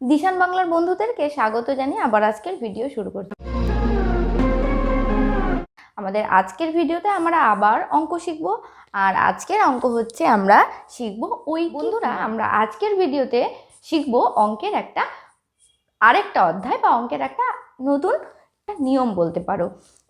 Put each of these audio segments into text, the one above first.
দিশান বাংলার বন্ধুদেরকে স্বাগত জানিয়ে আবার আজকের ভিডিও শুরু করছি। আমাদের আজকের ভিডিওতে আমরা আবার অঙ্ক শিখব, আর আজকের অঙ্ক হচ্ছে আমরা শিখব ওই বন্ধুরা, আমরা আজকের ভিডিওতে শিখব অঙ্কের একটা, আরেকটা অধ্যায় বা অঙ্কের একটা নতুন নিয়ম বলতে পারো।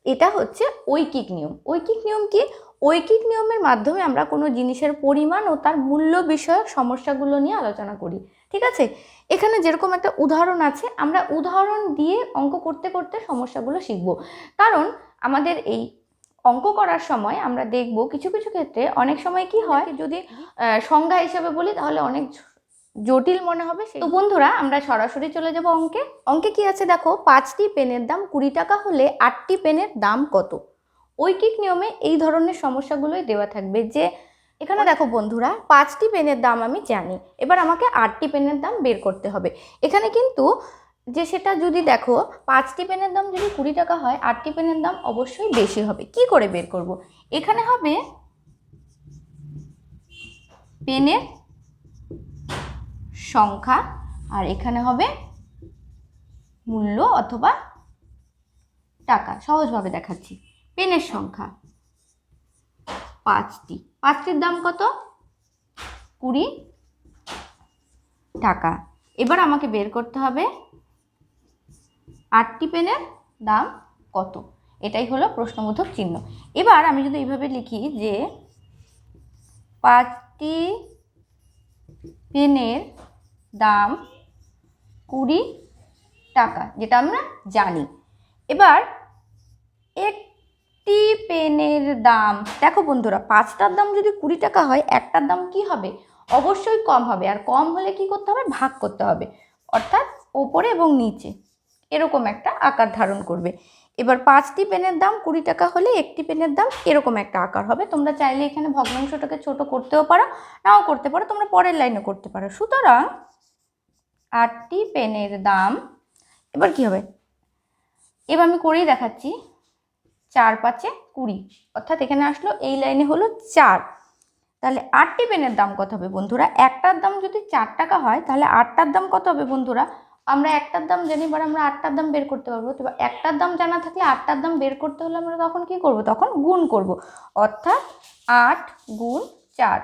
এটা হচ্ছে ঐকিক নিয়ম। ঐকিক নিয়ম কি? ঐকিক নিয়মের মাধ্যমে আমরা কোনো জিনিসের পরিমাণ ও তার মূল্য বিষয়ক সমস্যাগুলো নিয়ে আলোচনা করি। ঠিক আছে? এখানে যেরকম একটা উদাহরণ আছে আমরা উদাহরণ দিয়ে অঙ্ক করতে করতে সমস্যাগুলো শিখব। কারণ আমাদের এই অঙ্ক করার সময় আমরা দেখব কিছু কিছু ক্ষেত্রে অনেক সময় কি হয় যদি সংজ্ঞা হিসেবে বলি তাহলে অনেক জটিল মনে হবে তো বন্ধুরা আমরা সরাসরি চলে যাব অঙ্কে। অঙ্কে কি আছে দেখো পাঁচটি পেনের দাম কুড়ি টাকা হলে আটটি পেনের দাম কত? ঐকিক নিয়মে এই ধরনের সমস্যাগুলোই দেওয়া থাকবে যে এখানে দেখো বন্ধুরা, পাঁচটি পেনের দাম আমি জানি। এবার আমাকে আটটি পেনের দাম বের করতে হবে। এখানে কিন্তু যে সেটা যদি দেখো, পাঁচটি পেনের দাম যদি কুড়ি টাকা হয়, আটটি পেনের দাম অবশ্যই বেশি হবে। কি করে বের করব? এখানে হবে পেনের সংখ্যা, আর এখানে হবে মূল্য অথবা টাকা। সহজভাবে দেখাচ্ছি। পেনের সংখ্যা। পাঁচটি। পাঁচটির দাম কত? কুড়ি টাকা। এবার আমাকে বের করতে হবে। আটটি পেনের দাম কত? এটাই হলো প্রশ্নবোধক চিহ্ন। এবার আমি যদি এইভাবে লিখি যে পাঁচটি পেনের দাম কুড়ি টাকা, যেটা আমরা জানি। এবার একটি পেনের দাম। দেখো বন্ধুরা, পাঁচটার দাম যদি কুড়ি টাকা হয়, একটার দাম কি হবে? অবশ্যই কম হবে। আর কম হলে কি করতে হবে? ভাগ করতে হবে। অর্থাৎ ওপরে এবং নিচে। এরকম একটা আকার ধারণ করবে। এবার পাঁচটি পেনের দাম কুড়ি টাকা হলে একটি পেনের দাম এরকম একটা আকার হবে। তোমরা চাইলে এখানে ভগ্নাংশটাকে ছোট করতেও পারো, নাও করতে পারো, তোমরা পরের লাইনে করতে পারো। সুতরাং আটটি পেনের দাম, এবার কি হবে? এবার আমি করেই দেখাচ্ছি। চার পাঁচে কুড়ি। অর্থাৎ এখানে আসলো, এই লাইনে হলো চার। তাহলে আটটি পেনের দাম কত হবে বন্ধুরা? একটার দাম যদি চার টাকা হয়, তাহলে আটটার দাম কত হবে বন্ধুরা? আমরা একটার দাম জানি, এবার আমরা আটটার দাম বের করতে পারব। তো একটার দাম জানা থাকলে আটটার দাম বের করতে হলে আমরা তখন কি করব? তখন গুণ করব। অর্থাৎ আট গুণ চার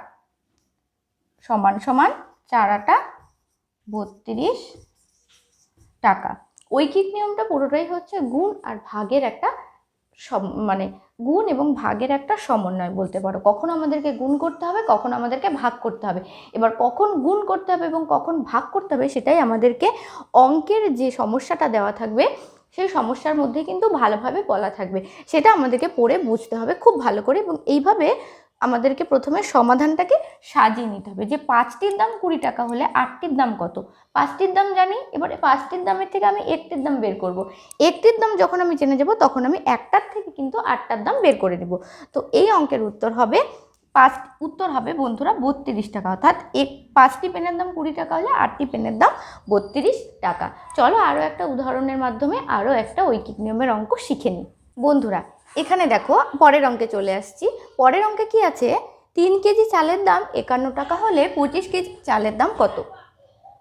সমান সমান চার আটা বত্রিশ টাকা। ঐকিক নিয়মটা পুরোটাই হচ্ছে গুণ আর ভাগের একটা সম- মানে গুণ এবং ভাগের একটা সমন্বয় বলতে পারো। কখন আমাদেরকে গুণ করতে হবে, কখন আমাদেরকে ভাগ করতে হবে। এবার কখন গুণ করতে হবে এবং কখন ভাগ করতে হবে সেটাই আমাদেরকে অঙ্কের যে সমস্যাটা দেওয়া থাকবে, সেই সমস্যার মধ্যে কিন্তু ভালোভাবে বলা থাকবে। সেটা আমাদেরকে পড়ে বুঝতে হবে খুব ভালো করে এবং এইভাবে আমাদেরকে প্রথমে সমাধানটাকে সাজিয়ে নিতে হবে। যে পাঁচটির দাম কুড়ি টাকা হলে আটটির দাম কত? পাঁচটির দাম জানি, এবারে পাঁচটির দামের থেকে আমি একটির দাম বের করব। একটির দাম যখন আমি জেনে যাব, তখন আমি একটার থেকে কিন্তু আটটার দাম বের করে নেব। তো এই অঙ্কের উত্তর হবে, পাঁচ, উত্তর হবে বন্ধুরা বত্রিশ টাকা। অর্থাৎ এক, পাঁচটি পেনের দাম কুড়ি টাকা হলে আটটি পেনের দাম বত্রিশ টাকা। চলো আরও একটা উদাহরণের মাধ্যমে আরও একটা ঐকিক নিয়মের অঙ্ক শিখে নিই। বন্ধুরা এখানে দেখো পরের অঙ্কে চলে আসছি। পরের অঙ্কে কি আছে? তিন কেজি চালের দাম একান্ন টাকা হলে পঁচিশ কেজি চালের দাম কত?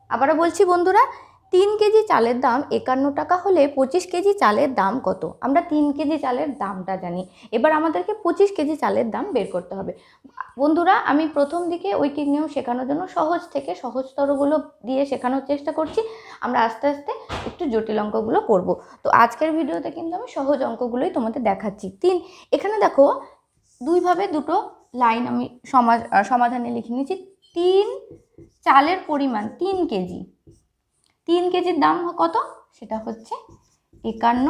আবারও বলছি বন্ধুরা তিন কেজি চালের দাম একান্ন টাকা হলে পঁচিশ কেজি চালের দাম কত? আমরা তিন কেজি চালের দামটা জানি। এবার আমাদেরকে পঁচিশ কেজি চালের দাম বের করতে হবে। বন্ধুরা, আমি প্রথম দিকে ঐকিক নিয়ম শেখানোর জন্য সহজ থেকে সহজতরগুলো দিয়ে শেখানোর চেষ্টা করছি। আমরা আস্তে আস্তে একটু জটিল অঙ্কগুলো করব। তো আজকের ভিডিওতে কিন্তু আমি সহজ অঙ্কগুলোই তোমাদের দেখাচ্ছি। তিন, এখানে দেখো দুইভাবে দুটো লাইন আমি সমাজ, সমাধানে লিখে নিয়েছি। তিন চালের পরিমাণ তিন কেজি। তিন কেজির দাম কত? সেটা হচ্ছে একান্ন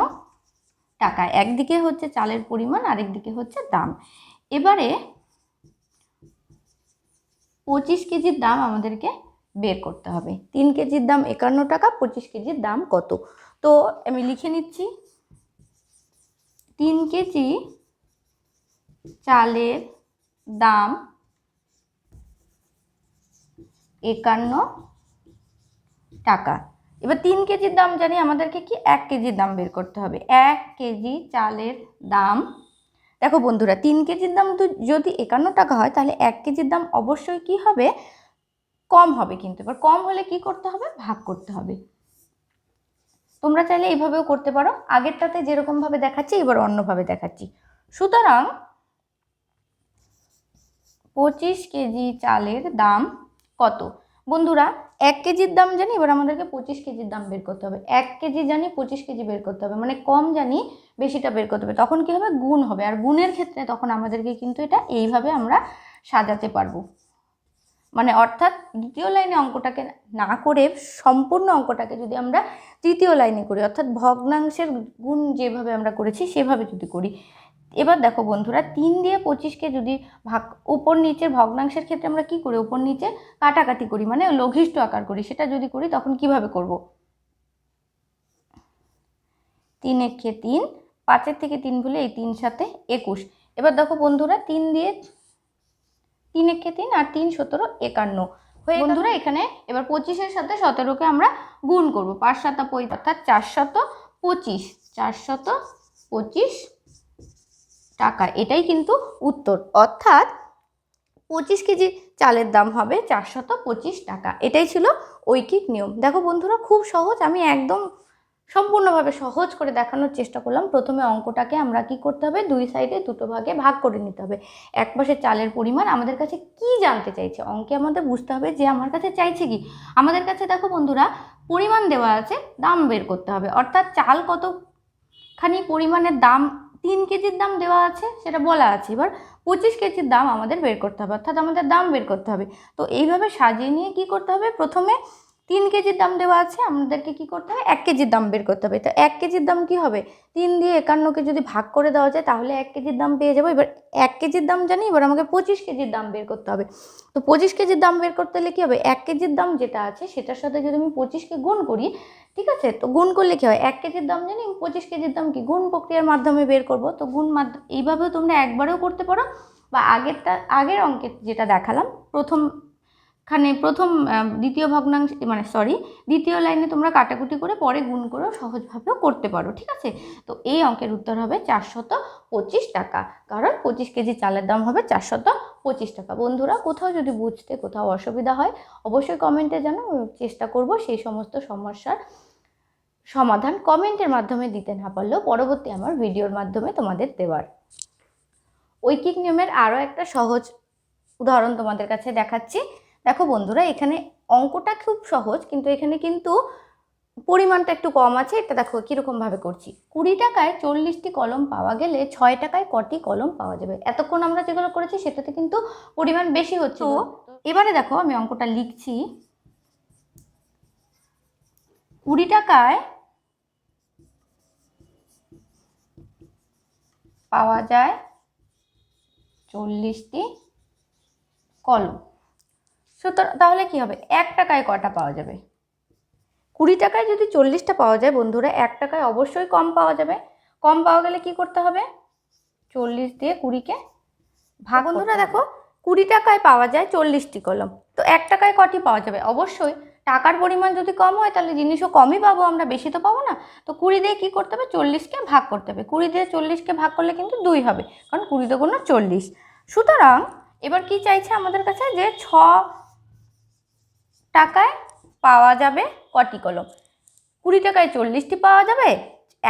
টাকা। একদিকে হচ্ছে চালের পরিমাণ, আরেকদিকে হচ্ছে দাম। এবারে পঁচিশ কেজির দাম আমাদেরকে বের করতে হবে। তিন কেজির দাম একান্ন টাকা, পঁচিশ কেজির দাম কত? তো আমি লিখে নিচ্ছি। তিন কেজি চালের দাম একান্ন টাকা। এবার তিন কেজির দাম জানি আমাদেরকে কি এক কেজির দাম বের করতে হবে। এক কেজি চালের দাম। দেখো বন্ধুরা, তিন কেজির দাম যদি একান্ন টাকা হয়, তাহলে এক কেজির দাম অবশ্যই কি হবে? কম হবে কিন্তু। এবার কম হলে কি করতে হবে? ভাগ করতে হবে। তোমরা চাইলে এইভাবেও করতে পারো। আগেরটাতে যেরকমভাবে দেখাচ্ছি, এবার অন্যভাবে দেখাচ্ছি। সুতরাং পঁচিশ কেজি চালের দাম কত? বন্ধুরা এক কেজির দাম জানি, এবার আমাদেরকে পঁচিশ কেজির দাম বের করতে হবে। এক কেজি জানি, পঁচিশ কেজি বের করতে হবে। মানে কম জানি, বেশিটা বের করতে হবে। তখন কি হবে? গুণ হবে। আর গুণের ক্ষেত্রে তখন আমাদেরকে কিন্তু এটা এইভাবে আমরা সাজাতে পারব। মানে অর্থাৎ দ্বিতীয় লাইনে অঙ্কটাকে না করে সম্পূর্ণ অঙ্কটাকে যদি আমরা তৃতীয় লাইনে করি, অর্থাৎ ভগ্নাংশের গুণ যেভাবে আমরা করেছি, সেভাবে যদি করি এবার দেখো বন্ধুরা তিন দিয়ে পঁচিশকে যদি ভাগ উপর নিচের ভগ্নাংশের ক্ষেত্রে আমরা কি করি? উপর নিচে কাটাকাটি করি মানে লঘিষ্ঠ আকার করি। সেটা যদি করি তখন কীভাবে করব? তিন একে তিন পাঁচের থেকে তিন ভুলে এই তিন সাথে একুশ। এবার দেখো বন্ধুরা তিন দিয়ে তিন একে তিন আর তিন সতেরো একান্ন। হয়ে বন্ধুরা এখানে এবার পঁচিশের সাথে সতেরোকে আমরা গুণ করব। পাঁচ সাতা পঁই অর্থাৎ চারশত পঁচিশ। চারশত পঁচিশ টাকা। এটাই কিন্তু উত্তর। অর্থাৎ পঁচিশ কেজি চালের দাম হবে চারশত পঁচিশ টাকা। এটাই ছিল ঐকিক নিয়ম। দেখো বন্ধুরা, খুব সহজ। আমি একদম সম্পূর্ণভাবে সহজ করে দেখানোর চেষ্টা করলাম। প্রথমে অঙ্কটাকে আমরা কি করতে হবে? দুই সাইডে দুটো ভাগে ভাগ করে নিতে হবে। এক পাশে চালের পরিমাণ। আমাদের কাছে কি জানতে চাইছে? অঙ্কে আমাদের বুঝতে হবে যে আমার কাছে চাইছে কি। আমাদের কাছে দেখো বন্ধুরা, পরিমাণ দেওয়া আছে, দাম বের করতে হবে। অর্থাৎ চাল কতখানি পরিমাণের দাম তিন কেজির দাম দেওয়া আছে, সেটা বলা আছে। এবার পঁচিশ কেজির দাম আমাদের বের করতে হবে, অর্থাৎ আমাদের দাম বের করতে হবে। তো এইভাবে সাজিয়ে নিয়ে কি করতে হবে? প্রথমে তিন কেজির দাম দেওয়া আছে আমাদেরকে কি করতে হবে এক কেজির দাম বের করতে হবে তো এক কেজির দাম কি হবে তিন দিয়ে একান্নকে যদি ভাগ করে দেওয়া যায় তাহলে এক কেজির দাম পেয়ে যাব এবার এক কেজির দাম জানি এবার আমাকে পঁচিশ কেজির দাম বের করতে হবে তো পঁচিশ কেজির দাম বের করতে হলে কী হবে এক কেজির দাম যেটা আছে সেটার সাথে যদি আমি পঁচিশকে গুণ করি ঠিক আছে তো গুণ করলে কী হয় এক কেজির দাম জানি আমি পঁচিশ কেজির দাম কি গুণ প্রক্রিয়ার মাধ্যমে বের করব তো গুণ মাধ্যম এইভাবেও তোমরা একবারেও করতে পারো বা আগেরটা আগের অঙ্কে যেটা দেখালাম প্রথম খানে প্রথম দ্বিতীয় ভগ্নাংশ মানে সরি দ্বিতীয় লাইনে তোমরা কাটাকুটি করে পরে গুণ করেও সহজভাবেও করতে পারো, ঠিক আছে? তো এই অঙ্কের উত্তর হবে চারশত পঁচিশ টাকা। কারণ পঁচিশ কেজি চালের দাম হবে চারশত পঁচিশ টাকা। বন্ধুরা, কোথাও যদি বুঝতে কোথাও অসুবিধা হয়, অবশ্যই কমেন্টে আমি চেষ্টা করব সেই সমস্ত সমস্যার সমাধান কমেন্টের মাধ্যমে দিতে না পারলেও পরবর্তী আমার ভিডিওর মাধ্যমে তোমাদের দেওয়ার। ঐকিক নিয়মের আরও একটা সহজ উদাহরণ তোমাদের কাছে দেখাচ্ছি। দেখো বন্ধুরা এখানে অঙ্কটা খুব সহজ কিন্তু এখানে কিন্তু পরিমাণটা একটু কম আছে। এটা দেখো কীরকমভাবে করছি। কুড়ি টাকায় চল্লিশটি কলম পাওয়া গেলে ছয় টাকায় কটি কলম পাওয়া যাবে? এতক্ষণ আমরা যেগুলো করেছি সেটাতে কিন্তু পরিমাণ বেশি হচ্ছে এবারে দেখো আমি অঙ্কটা লিখছি। কুড়ি টাকায় পাওয়া যায় চল্লিশটি কলম। সুতরাং তাহলে কি হবে? এক টাকায় কটা পাওয়া যাবে? কুড়ি টাকায় যদি চল্লিশটা পাওয়া যায় বন্ধুরা এক টাকায় অবশ্যই কম পাওয়া যাবে। কম পাওয়া গেলে কি করতে হবে? চল্লিশ দিয়ে কুড়িকে ভাগ বন্ধুরা দেখো কুড়ি টাকায় পাওয়া যায় চল্লিশটি কলম। তো এক টাকায় কটি পাওয়া যাবে? অবশ্যই। টাকার পরিমাণ যদি কম হয় তাহলে জিনিসও কমই পাবো আমরা বেশি তো পাবো না। তো কুড়ি দিয়ে কী করতে হবে? চল্লিশকে ভাগ করতে হবে। কুড়ি দিয়ে চল্লিশকে ভাগ করলে কিন্তু দুই হবে কারণ কুড়ি দুগুণ চল্লিশ। সুতরাং এবার কি চাইছে আমাদের কাছে? যে ছ টাকায় পাওয়া যাবে কটি কলম? কুড়ি টাকায় চল্লিশটি পাওয়া যাবে,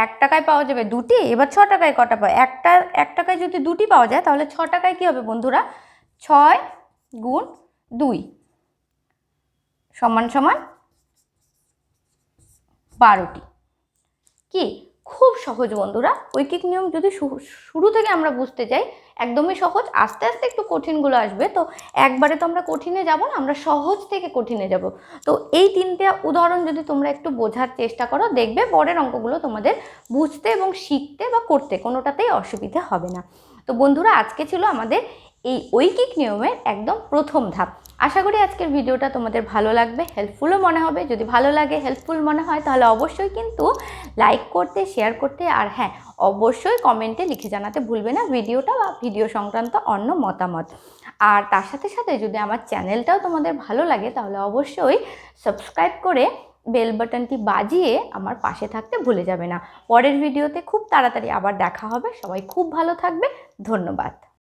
এক টাকায় পাওয়া যাবে দুটি, এবার ছ টাকায় কটা পাওয়া একটা, এক টাকায় যদি দুটি পাওয়া যায়, তাহলে ছ টাকায় কী হবে বন্ধুরা? ছয় গুণ দুই সমান সমান বারোটি। কি? খুব সহজ বন্ধুরা। ঐকিক নিয়ম যদি শুরু থেকে আমরা বুঝতে চাই একদমই সহজ। আস্তে আস্তে একটু কঠিনগুলো আসবে। তো একবারে তো আমরা কঠিনে যাব না, আমরা সহজ থেকে কঠিনে যাব। তো এই তিনটে উদাহরণ যদি তোমরা একটু বোঝার চেষ্টা করো, দেখবে পরের অঙ্কগুলো তোমাদের বুঝতে এবং শিখতে বা করতে কোনোটাতেই অসুবিধে হবে না। তো বন্ধুরা, আজকে ছিল আমাদের এই ঐকিক নিয়মের একদম প্রথম ধাপ। আশা করি আজকের ভিডিওটা তোমাদের ভালো লাগবে হেল্পফুলও মনে হবে। যদি ভালো লাগে হেল্পফুল মনে হয়, তাহলে অবশ্যই কিন্তু লাইক করতে শেয়ার করতে, আর হ্যাঁ অবশ্যই কমেন্টে লিখে জানাতে ভুলবে না ভিডিওটা বা ভিডিও সংক্রান্ত অন্য মতামত। আর তার সাথে সাথে যদি আমার চ্যানেলটাও তোমাদের ভালো লাগে, তাহলে অবশ্যই সাবস্ক্রাইব করে বেল বাটনটি বাজিয়ে আমার পাশে থাকতে ভুলে যাবে না। পরের ভিডিওতে খুব তাড়াতাড়ি আবার দেখা হবে। সবাই খুব ভালো থাকবে। ধন্যবাদ।